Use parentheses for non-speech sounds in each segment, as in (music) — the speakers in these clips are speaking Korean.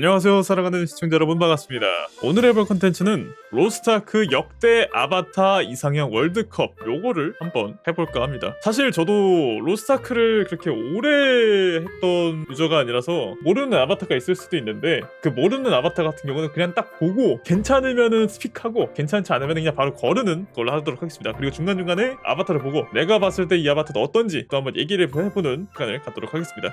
안녕하세요 사랑하는 시청자 여러분 반갑습니다. 오늘 해볼 컨텐츠는 로스타크 역대 아바타 이상형 월드컵 요거를 한번 해볼까 합니다. 사실 저도 로스타크를 그렇게 오래 했던 유저가 아니라서 모르는 아바타가 있을 수도 있는데 그 모르는 아바타 같은 경우는 그냥 딱 보고 괜찮으면은 스픽하고 괜찮지 않으면 그냥 바로 거르는 걸로 하도록 하겠습니다. 그리고 중간중간에 아바타를 보고 내가 봤을 때 이 아바타는 어떤지 또 한번 얘기를 해보는 시간을 갖도록 하겠습니다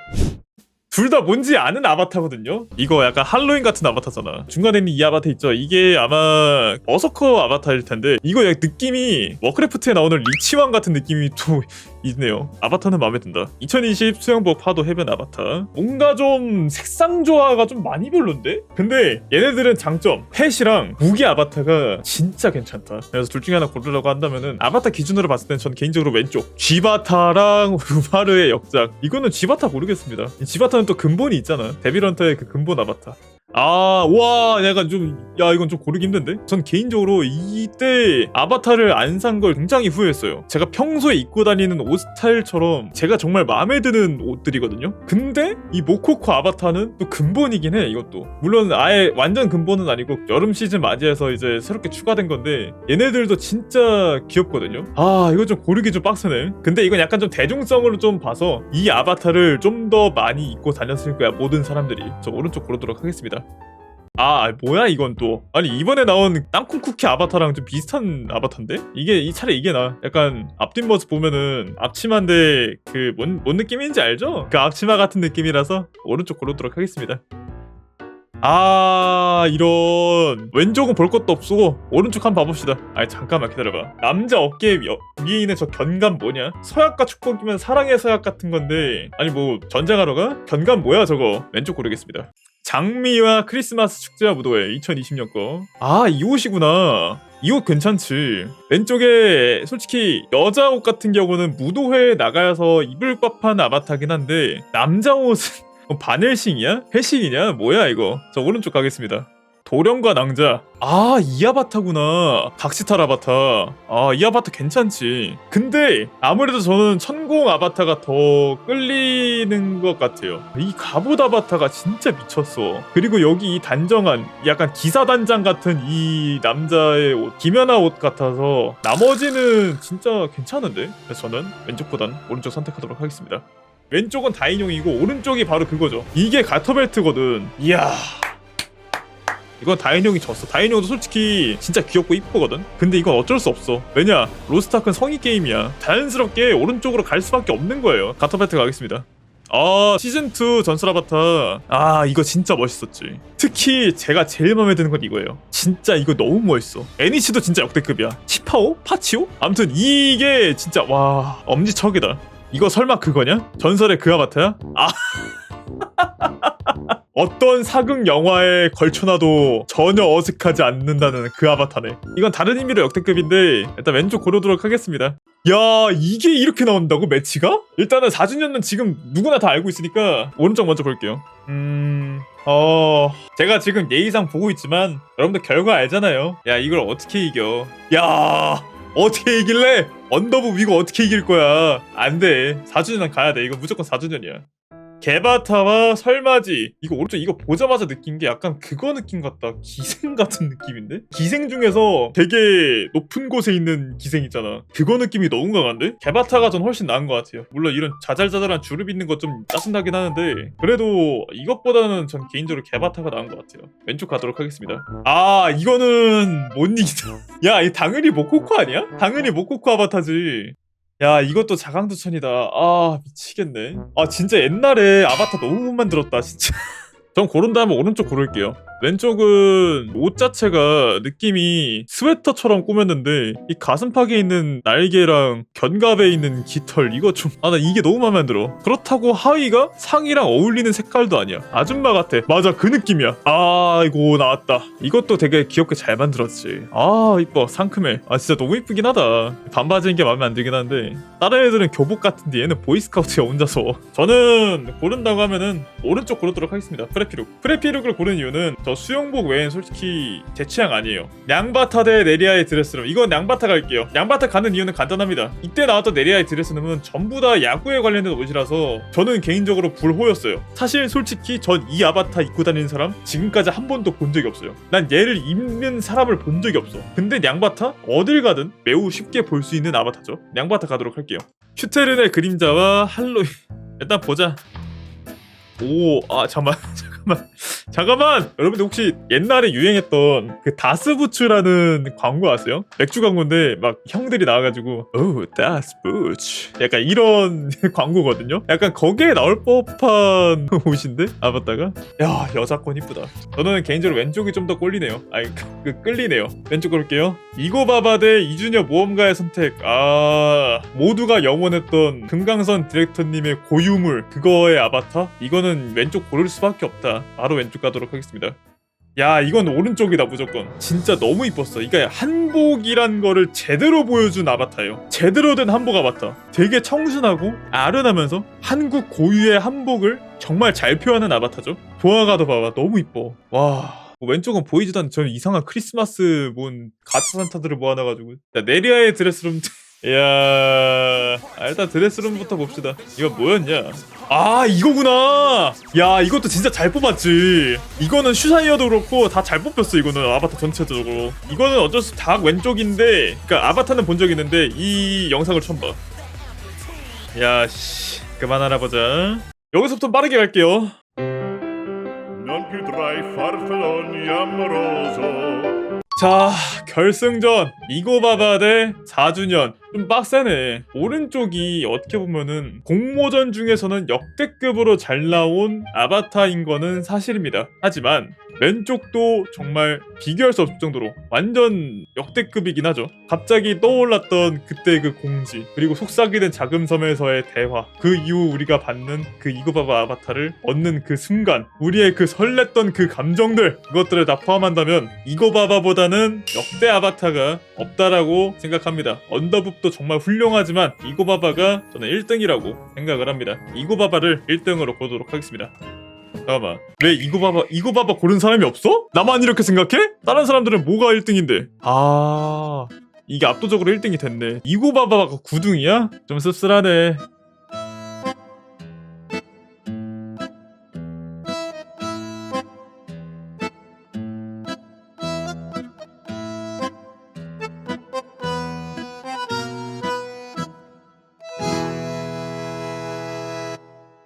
둘 다 뭔지 아는 아바타거든요. 이거 약간 할로윈 같은 아바타잖아. 중간에 있는 이 아바타 있죠. 이게 아마 어서커 아바타일 텐데 이거 약 느낌이 워크래프트에 나오는 리치왕 같은 느낌이 또 있네요. 아바타는 마음에 든다. 2020 수영복 파도 해변 아바타. 뭔가 좀 색상 조화가 좀 많이 별론데? 근데 얘네들은 장점 펫이랑 무기 아바타가 진짜 괜찮다. 그래서 둘 중에 하나 고르라고 한다면은 아바타 기준으로 봤을 땐 저는 개인적으로 왼쪽 쥐바타랑 (laughs) 루마르의 역작. 이거는 쥐바타 고르겠습니다. 이 쥐바타는 또 근본이 있잖아. 데빌런터의 그 근본 아바타. 아, 와, 약간 좀, 야, 이건 좀 고르기 힘든데? 전 개인적으로 이때 아바타를 안 산 걸 굉장히 후회했어요. 제가 평소에 입고 다니는 옷 스타일처럼 제가 정말 마음에 드는 옷들이거든요? 근데 이 모코코 아바타는 또 근본이긴 해, 이것도. 물론 아예 완전 근본은 아니고 여름 시즌 맞이해서 이제 새롭게 추가된 건데 얘네들도 진짜 귀엽거든요? 아, 이거 좀 고르기 좀 빡세네. 근데 이건 약간 좀 대중성으로 좀 봐서 이 아바타를 좀 더 많이 입고 다녔을 거야, 모든 사람들이. 저 오른쪽 고르도록 하겠습니다. 아 뭐야 이건 또. 아니 이번에 나온 땅콩 쿠키 아바타랑 좀 비슷한 아바타인데? 이게 이 차라리 이게 나 약간 앞뒷 모습 보면은 앞치마인데 그 뭔 뭔 느낌인지 알죠? 그 앞치마 같은 느낌이라서 오른쪽 고르도록 하겠습니다. 아 이런. 왼쪽은 볼 것도 없고 오른쪽 한번 봐봅시다. 아니 잠깐만 기다려봐. 남자 어깨 위- 위에 있는 저 견감 뭐냐? 서약과 축복이면 사랑의 서약 같은 건데. 아니 뭐 전쟁하러 가? 견감 뭐야 저거? 왼쪽 고르겠습니다 장미와 크리스마스 축제와 무도회 2020년 거. 아, 이 옷이구나. 이 옷 괜찮지. 왼쪽에 솔직히 여자 옷 같은 경우는 무도회에 나가서 입을 법한 아바타긴 한데 남자 옷은 뭐 바늘싱이야? 회식이냐? 뭐야 이거? 저 오른쪽 가겠습니다. 도령과 낭자. 아, 이 아바타구나. 각시탈 아바타. 아, 이 아바타 괜찮지. 근데 아무래도 저는 천공 아바타가 더 끌리는 것 같아요. 이 갑옷 아바타가 진짜 미쳤어. 그리고 여기 이 단정한 약간 기사 단장 같은 이 남자의 옷, 김연아 옷 같아서 나머지는 진짜 괜찮은데. 저는 왼쪽보단 오른쪽 선택하도록 하겠습니다. 왼쪽은 다인용이고 오른쪽이 바로 그거죠. 이게 가터벨트거든. 이야. 이건 다인용이 졌어. 다인용도 솔직히 진짜 귀엽고 이쁘거든. 근데 이건 어쩔 수 없어. 왜냐? 로스타크는 성의 게임이야. 자연스럽게 오른쪽으로 갈 수밖에 없는 거예요. 가터벨트 가겠습니다. 아 시즌 2 전설 아바타 아 이거 진짜 멋있었지 특히 제가 제일 마음에 드는 건 이거예요 진짜 이거 너무 멋있어 애니치도 진짜 역대급이야 치파오? 파치오? 아무튼 이게 진짜 와 엄지척이다 이거 설마 그거냐? 전설의 그 아바타야? 아 (laughs) 어떤 사극 영화에 걸쳐놔도 전혀 어색하지 않는다는 그 아바타네. 이건 다른 의미로 역대급인데 일단 왼쪽 고르도록 하겠습니다. 야 이게 이렇게 나온다고 매치가? 일단은 4주년은 지금 누구나 다 알고 있으니까 오른쪽 먼저 볼게요. 음... 어... 제가 지금 예의상 보고 있지만 여러분들 결과 알잖아요. 야 이걸 어떻게 이겨? 야... 어떻게 이길래? 언더부 이거 어떻게 이길 거야? 안 돼. 4주년 가야 돼. 이거 무조건 4주년이야. 게바타와 설마지. 이거 오른쪽 이거 보자마자 느낀 게 약간 그거 느낌 같다. 기생 같은 느낌인데? 기생 중에서 되게 높은 곳에 있는 기생 있잖아. 그거 느낌이 너무 강한데? 게바타가 전 훨씬 나은 것 같아요. 물론 이런 자잘자잘한 주름 있는 거좀 짜증나긴 하는데. 그래도 이것보다는 전 개인적으로 게바타가 나은 것 같아요. 왼쪽 가도록 하겠습니다. 아 이거는 못 이기다. 야이 당연히 모코코 아니야? 당연히 모코코 아바타지 야 이것도 자강두천이다. 아 미치겠네. 아 진짜 옛날에 아바타 너무 못 만들었다 진짜 (laughs) 전 고른다면 오른쪽 고를게요. 왼쪽은 옷 자체가 느낌이 스웨터처럼 꾸몄는데 이 가슴팍에 있는 날개랑 견갑에 있는 깃털 이거 좀 아 나 이게 너무 마음에 안 들어. 그렇다고 하의가 상의랑 어울리는 색깔도 아니야. 아줌마 같아. 맞아 그 느낌이야. 아이고 나왔다. 이것도 되게 귀엽게 잘 만들었지. 아 이뻐. 상큼해. 아 진짜 너무 이쁘긴 하다. 반바지인 게 마음에 안 들긴 한데 다른 애들은 교복 같은데 얘는 보이스카우트야 혼자서. 저는 고른다고 하면은 오른쪽 고르도록 하겠습니다. 프레 프레피룩 프레피룩을 고른 이유는 저 수영복 외엔 솔직히 제 취향 아니에요. 냥바타 대 네리아의 드레스룸. 이건 냥바타 갈게요. 냥바타 가는 이유는 간단합니다. 이때 나왔던 네리아의 드레스룸은 전부 다 야구에 관련된 옷이라서 저는 개인적으로 불호였어요. 사실 솔직히 전 이 아바타 입고 다니는 사람 지금까지 한 번도 본 적이 없어요. 난 얘를 입는 사람을 본 적이 없어. 근데 냥바타? 어딜 가든 매우 쉽게 볼 수 있는 아바타죠. 냥바타 가도록 할게요. 슈테른의 그림자와 할로윈. (laughs) 일단 보자. 오, 아 잠만, (laughs) 잠깐만, (laughs) 잠깐만. 여러분들 혹시 옛날에 유행했던 그 다스부츠라는 광고 아세요? 맥주 광고인데 막 형들이 나와가지고 오 다스부츠 약간 이런 (laughs) 광고거든요. 약간 거기에 나올 법한 (laughs) 옷인데 아바타가 야 여자권 이쁘다. 저는 개인적으로 왼쪽이 좀 더 꼴리네요. 아니 그, 그 끌리네요. 왼쪽 고를게요. 이고 바바 대 이준여 모험가의 선택. 아 모두가 영원했던 금강선 디렉터님의 고유물 그거의 아바타? 이거는 왼쪽 고를 수밖에 없다. 바로 왼쪽 가도록 하겠습니다. 야 이건 오른쪽이다 무조건. 진짜 너무 이뻤어. 이게 한복이란 거를 제대로 보여준 아바타예요. 제대로 된 한복 아바타. 되게 청순하고 아련하면서 한국 고유의 한복을 정말 잘 표현한 아바타죠. 보아가도 봐봐. 너무 이뻐. 와. 왼쪽은 보이지도 않는 저 이상한 크리스마스 뭔 가짜 산타들을 모아놔가지고. 자 네리아의 드레스룸 (laughs) 이야 아, 일단 드레스룸부터 봅시다. 이거 뭐였냐? 아 이거구나! 야 이것도 진짜 잘 뽑았지. 이거는 슈사이어도 그렇고 다 잘 뽑혔어 이거는. 아바타 전체적으로. 이거는 어쩔 수 다 왼쪽인데 그니까 아바타는 본 적 있는데 이 영상을 처음 봐. 야씨 그만 알아보자 여기서부터 빠르게 갈게요 자 결승전 이고바바 대 4주년. 좀 빡세네. 오른쪽이 어떻게 보면은 공모전 중에서는 역대급으로 잘 나온 아바타인 거는 사실입니다. 하지만 왼쪽도 정말 비교할 수 없을 정도로 완전 역대급이긴 하죠. 갑자기 떠올랐던 그때 그 공지 그리고 속삭이는 자금섬에서의 대화 그 이후 우리가 받는 그 이고바바 아바타를 얻는 그 순간 우리의 그 설렜던 그 감정들 그것들을 다 포함한다면 이고바바보다는 역대 아바타가 없다라고 생각합니다. 언더북도 정말 훌륭하지만 이고바바가 저는 1등이라고 생각을 합니다. 이고바바를 1등으로 보도록 하겠습니다 잠깐만 왜 이고바바 이고바바 고른 사람이 없어? 나만 이렇게 생각해? 다른 사람들은 뭐가 1등인데 아 이게 압도적으로 1등이 됐네 이고바바가 9등이야? 좀 씁쓸하네